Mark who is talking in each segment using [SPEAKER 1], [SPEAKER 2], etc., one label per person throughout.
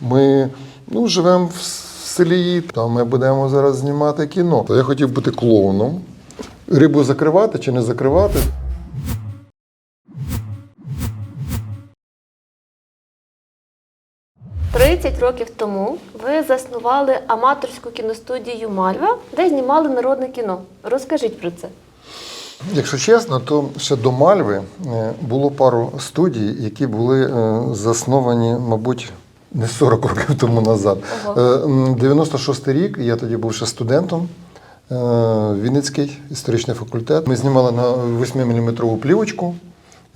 [SPEAKER 1] Ми ну, живемо в селі, там ми будемо зараз знімати кіно. То я хотів бути клоуном. Рибу закривати чи не закривати.
[SPEAKER 2] – 30 років тому ви заснували аматорську кіностудію Мальва, де знімали народне кіно. Розкажіть про це.
[SPEAKER 1] Якщо чесно, то ще до Мальви е, було пару студій, які були е, засновані, мабуть, не 40 років тому назад.
[SPEAKER 2] Ого.
[SPEAKER 1] Е, 96-й рік, я тоді був ще студентом. е, Вінницький історичний факультет. Ми знімали на 8-мм плівочку.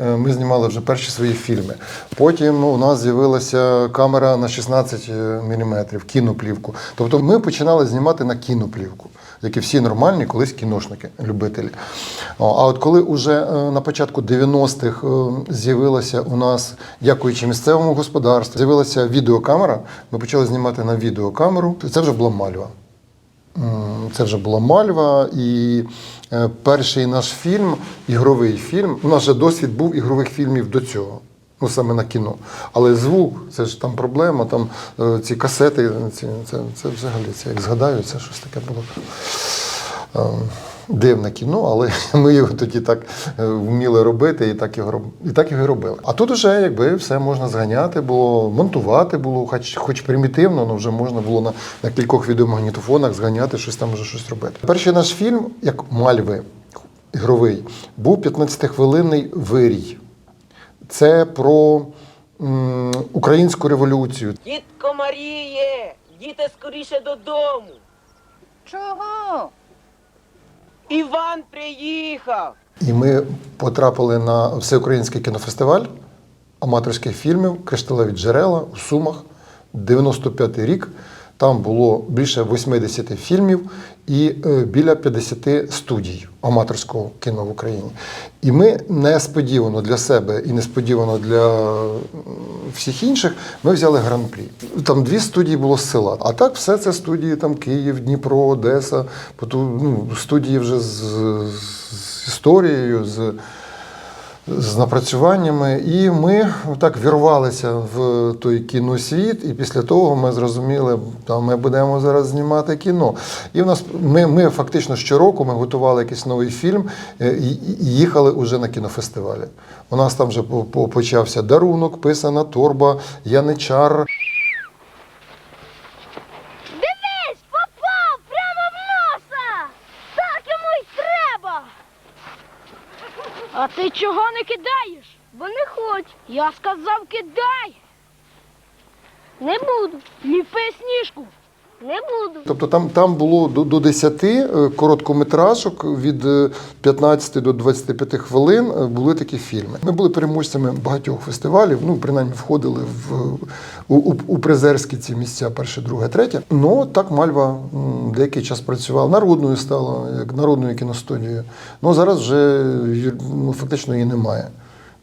[SPEAKER 1] Е, Ми знімали вже перші свої фільми. Потім у нас з'явилася камера на 16 мм, кіноплівку. Тобто ми починали знімати на кіноплівку, як і всі нормальні колись кіношники, любителі. А от коли вже е, на початку 90-х е, з'явилася у нас, дякуючи місцевому господарству, з'явилася відеокамера, ми почали знімати на відеокамеру. Це вже була мальва. Це вже була Мальва, і е, перший наш фільм, ігровий фільм. У нас вже досвід був ігрових фільмів до цього. Ну, саме на кіно. Але звук, це ж там проблема, там е, ці касети, ці, це, це взагалі, це як згадаю, це щось таке було. е, Дивне кіно, але ми його тоді так е, вміли робити і так його і так його і робили. А тут вже якби все можна зганяти було, монтувати було, хоч, хоч примітивно, але вже можна було на, на кількох відеомагнітофонах зганяти, щось там вже щось робити. Перший наш фільм, як Мальви, ігровий, був 15-хвилинний вирій. Це про м, українську революцію.
[SPEAKER 3] Дітко Маріє, діти скоріше додому.
[SPEAKER 4] Чого?
[SPEAKER 3] Іван приїхав.
[SPEAKER 1] І ми потрапили на всеукраїнський кінофестиваль аматорських фільмів Кришталеві джерела у Сумах, 95-й рік. Там було більше 80 фільмів і е, біля 50 студій аматорського кіно в Україні. І ми несподівано для себе і несподівано для всіх інших ми взяли гран-прі. Там дві студії було з села. А так все це студії там Київ, Дніпро, Одеса, поту- ну, студії вже з, з історією, з з напрацюваннями, і ми так вірвалися в той кіносвіт, і після того ми зрозуміли, та ми будемо зараз знімати кіно. І в нас ми, ми фактично щороку ми готували якийсь новий фільм е, і, їхали уже на кінофестивалі. У нас там вже по- по- почався дарунок, писана торба, яничар.
[SPEAKER 4] Дивись, попав прямо в носа! Так йому й треба! А ти чого не кидаєш? Бо не хоч. Я сказав, кидай! Не буду. Ліпи сніжку. Не буду.
[SPEAKER 1] Тобто там, там було до, до 10 е, короткометражок від е, 15 до 25 хвилин е, були такі фільми. Ми були переможцями багатьох фестивалів, ну принаймні входили в у, у, у призерські ці місця, перше, друге, третє. Ну так Мальва деякий час працювала, народною стала, як народною кіностудією. Ну зараз вже ну, фактично її немає.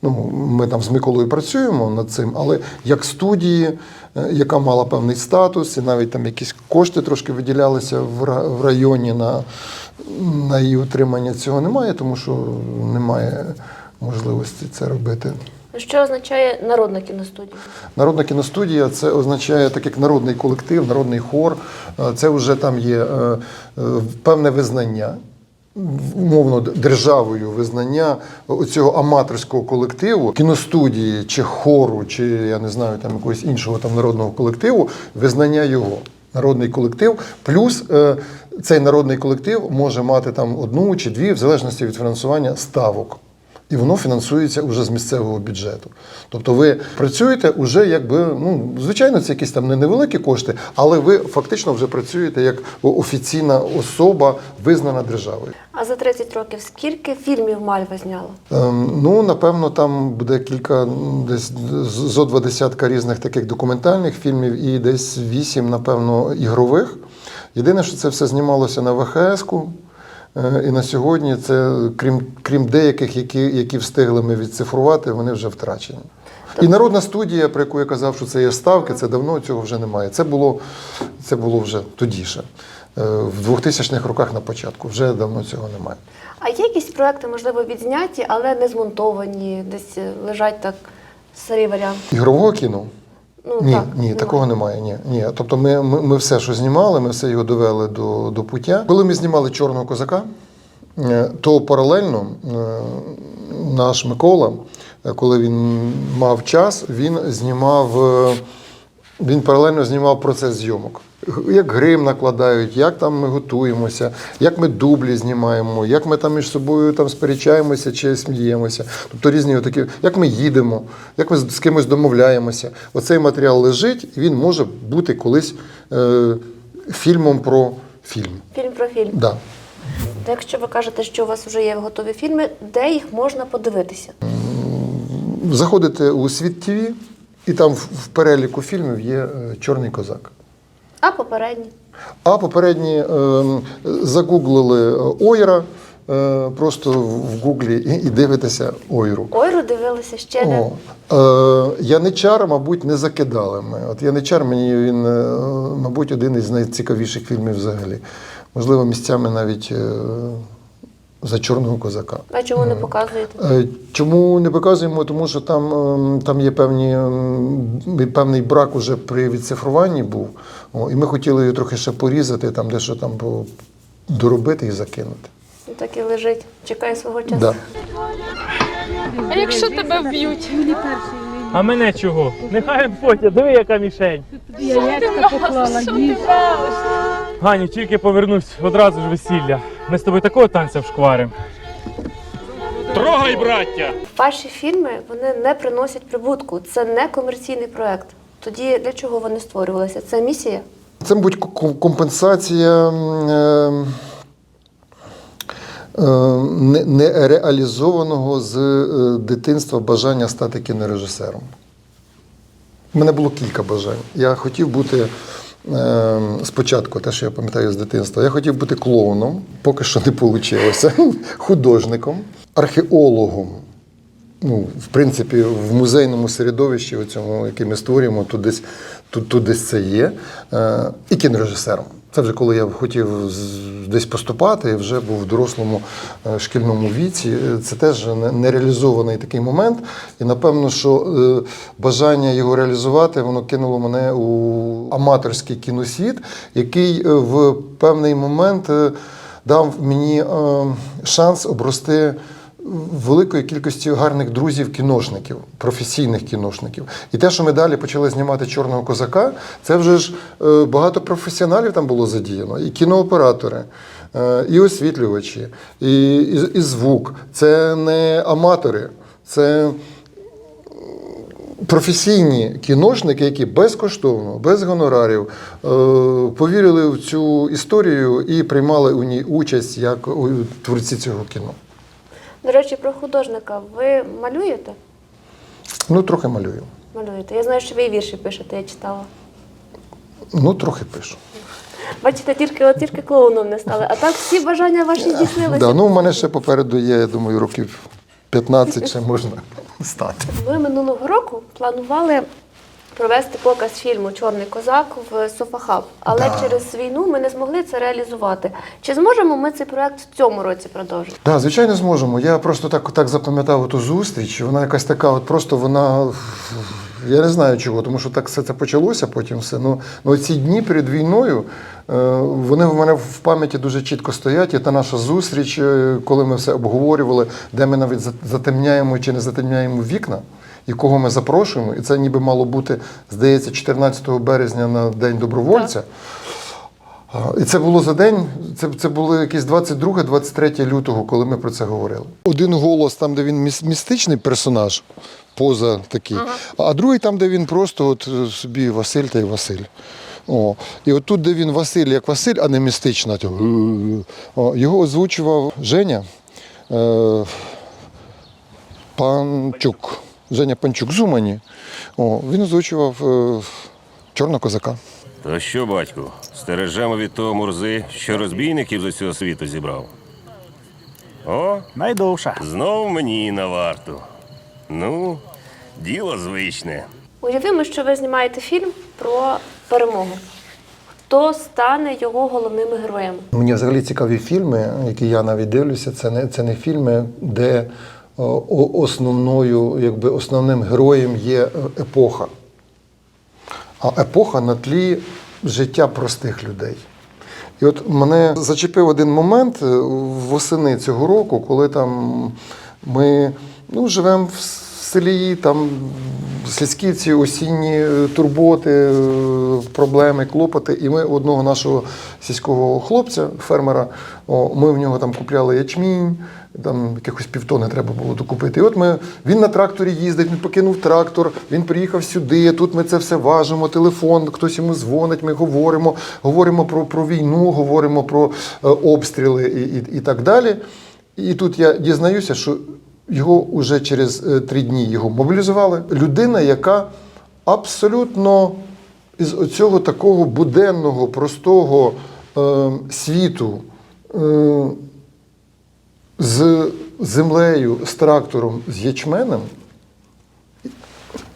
[SPEAKER 1] Ну, ми там з Миколою працюємо над цим, але як студії, е, яка мала певний статус, і навіть там якісь кошти трошки виділялися в районі на, на її утримання, цього немає, тому що немає можливості це робити.
[SPEAKER 2] Що означає народна кіностудія?
[SPEAKER 1] Народна кіностудія це означає так як народний колектив, народний хор. Е, Це вже там є е, певне визнання. Умовно державою визнання цього аматорського колективу, кіностудії чи хору, чи я не знаю там якогось іншого там народного колективу, визнання його. Народний колектив, плюс е, цей народний колектив може мати там одну чи дві, в залежності від фінансування ставок. І воно фінансується вже з місцевого бюджету. Тобто ви працюєте вже якби, ну, звичайно, це якісь там не невеликі кошти, але ви фактично вже працюєте як офіційна особа, визнана державою.
[SPEAKER 2] А за 30 років скільки фільмів Мальва зняла?
[SPEAKER 1] Ем, ну, напевно, там буде кілька, десь зо два десятка різних таких документальних фільмів і десь вісім, напевно, ігрових. Єдине, що це все знімалося на ВХС-ку. Е, І на сьогодні це, крім, крім деяких, які, які встигли ми відцифрувати, вони вже втрачені. І народна студія, про яку я казав, що це є ставки, це давно цього вже немає. Це було, це було вже тоді ще, е, в 2000-х роках на початку. Вже давно цього немає.
[SPEAKER 2] А є якісь проекти, можливо, відзняті, але не змонтовані, десь е, лежать так старий варіант.
[SPEAKER 1] Ігрового кіно.
[SPEAKER 2] Ну,
[SPEAKER 1] ні,
[SPEAKER 2] так,
[SPEAKER 1] ні, такого немає. Ні, ні. Тобто ми, ми, ми все, що знімали, ми все його довели до, до пуття. Коли ми знімали чорного козака, е, то паралельно е, наш Микола, е, коли він мав час, він знімав. Він паралельно знімав процес зйомок. Як грим накладають, як там ми готуємося, як ми дублі знімаємо, як ми там між собою там сперечаємося чи сміємося. Тобто різні такі, як ми їдемо, як ми з з кимось домовляємося. Оцей матеріал лежить, і він може бути колись е, фільмом про фільм.
[SPEAKER 2] Фільм про фільм.
[SPEAKER 1] Да.
[SPEAKER 2] Якщо ви кажете, що у вас вже є готові фільми, де їх можна подивитися?
[SPEAKER 1] Заходите у світ ТВ, і там в, переліку фільмів є е, Чорний козак.
[SPEAKER 2] А попередні?
[SPEAKER 1] А попередні е, загуглили е, Ойра, е, просто в Гуглі і, дивитеся Ойру.
[SPEAKER 2] Ойру дивилися ще не.
[SPEAKER 1] О, е, Яничар, мабуть, не закидали ми. От Яничар мені він, мабуть, один із найцікавіших фільмів взагалі. Можливо, місцями навіть за чорного козака.
[SPEAKER 2] А чому не показуєте?
[SPEAKER 1] Е, Чому не показуємо? Тому що там, ем, там є певні, ем, певний брак уже при відцифруванні був. О, і ми хотіли її трохи ще порізати, там дещо там по- доробити і закинути.
[SPEAKER 2] Ну, Так і лежить, чекає свого часу.
[SPEAKER 1] Да.
[SPEAKER 5] А якщо тебе вб'ють?
[SPEAKER 6] А мене чого? Нехай потя, диви, яка мішень.
[SPEAKER 5] Поклала.
[SPEAKER 6] Ганю, тільки повернусь одразу ж весілля. Ми з тобою такого танця вшкварим. Трогай, браття!
[SPEAKER 2] Ваші фільми вони не приносять прибутку. Це не комерційний проект. Тоді для чого вони створювалися? Це місія?
[SPEAKER 1] Це, мабуть, ко- компенсація е, е, нереалізованого з е, дитинства бажання стати кінорежисером. У мене було кілька бажань. Я хотів бути спочатку, те, що я пам'ятаю з дитинства, я хотів бути клоуном, поки що не вийшло, художником, археологом. Ну, в принципі, в музейному середовищі, у цьому, яке ми створюємо, тут десь, тут, тут десь це є. Е, і кінорежисером. Це вже коли я хотів десь поступати, вже був в дорослому е, шкільному віці. Е, Це теж нереалізований такий момент. І напевно, що е, бажання його реалізувати, воно кинуло мене у аматорський кіносвіт, який в певний момент дав мені шанс обрости великої кількості гарних друзів кіношників, професійних кіношників. І те, що ми далі почали знімати Чорного козака, це вже ж е, багато професіоналів там було задіяно, і кінооператори. е, І освітлювачі, і, і, і звук. Це не аматори, це професійні кіношники, які безкоштовно, без гонорарів е, повірили в цю історію і приймали у ній участь як у творці цього кіно.
[SPEAKER 2] До речі, про художника. Ви малюєте?
[SPEAKER 1] Ну, трохи малюю.
[SPEAKER 2] Малюєте. Я знаю, що ви і вірші пишете, я читала.
[SPEAKER 1] Ну, трохи пишу.
[SPEAKER 2] Бачите, тільки от тільки клоуном не стали. А так всі бажання ваші здійснилися.
[SPEAKER 1] Да, ну, у мене ще попереду є, я думаю, років 15 ще можна стати.
[SPEAKER 2] Ви минулого року планували провести показ фільму Чорний козак в Софахаб, але
[SPEAKER 1] Да.
[SPEAKER 2] через війну ми не змогли це реалізувати. Чи зможемо ми цей проект в цьому році продовжити?
[SPEAKER 1] Так, звичайно, зможемо. Я просто так, так запам'ятав ту зустріч. Вона якась така, от просто вона. Я не знаю чого, тому що так все це почалося потім все. Ну, ну ці дні перед війною е, вони в мене в пам'яті дуже чітко стоять. І та наша зустріч, е, коли ми все обговорювали, де ми навіть за- затемняємо чи не затемняємо вікна, і кого ми запрошуємо. І це ніби мало бути, здається, 14 березня на День добровольця. І це було за день, це, це було якесь 22-23 лютого, коли ми про це говорили. Один голос там, де він містичний персонаж, поза такий, а другий там, де він просто от е, собі Василь та й Василь. О, і от тут, де він Василь як Василь, а не містична, о, його озвучував Женя е, Панчук. Женя Панчук з Умані. О, він озвучував е, Чорного козака.
[SPEAKER 7] То що, батьку, стережемо від того мурзи, що розбійників з усього світу зібрав? О,
[SPEAKER 8] Найдовша.
[SPEAKER 7] знов мені на варту. Ну, діло звичне.
[SPEAKER 2] Уявімо, що ви знімаєте фільм про перемогу. Хто стане його головними героями?
[SPEAKER 1] Мені взагалі цікаві фільми, які я навіть дивлюся. Це не, це не фільми, де основною, якби основним героєм є е, епоха. а епоха на тлі життя простих людей. І от мене зачепив один момент е, восени цього року, коли там ми ну, живемо в селі, там сільські ці осінні е, турботи, е, проблеми, клопоти. І ми одного нашого сільського хлопця, фермера, ми в нього там купляли ячмінь, там якихось півтони треба було докупити. І от ми, він на тракторі їздить, він покинув трактор, він приїхав сюди, тут ми це все важимо, телефон, хтось йому дзвонить, ми говоримо, говоримо про, про війну, говоримо про е, обстріли і, і, і так далі. І тут я дізнаюся, що його вже через е, три дні його мобілізували. Людина, яка абсолютно із цього такого буденного, простого е, світу. Е, з землею, з трактором, з ячменем,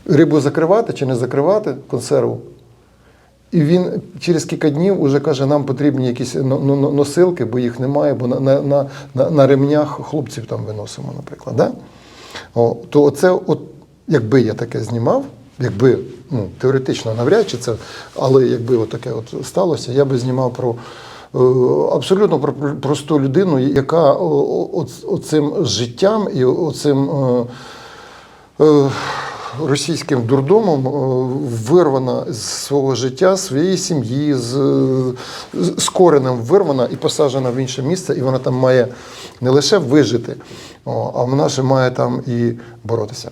[SPEAKER 1] рибу закривати чи не закривати консерву. І він через кілька днів вже каже, нам потрібні якісь но- но- но- носилки, бо їх немає, бо на, на, на, на, ремнях хлопців там виносимо, наприклад. Да? О, то оце, от, якби я таке знімав, якби ну, теоретично навряд чи це, але якби от таке от сталося, я би знімав про абсолютно про про- просту людину, яка оцим життям і оцим. е, е, Російським дурдомом е, вирвана з свого життя, своєї сім'ї, з- з коренем вирвана і посаджена в інше місце, і вона там має не лише вижити, а вона ще має там і боротися.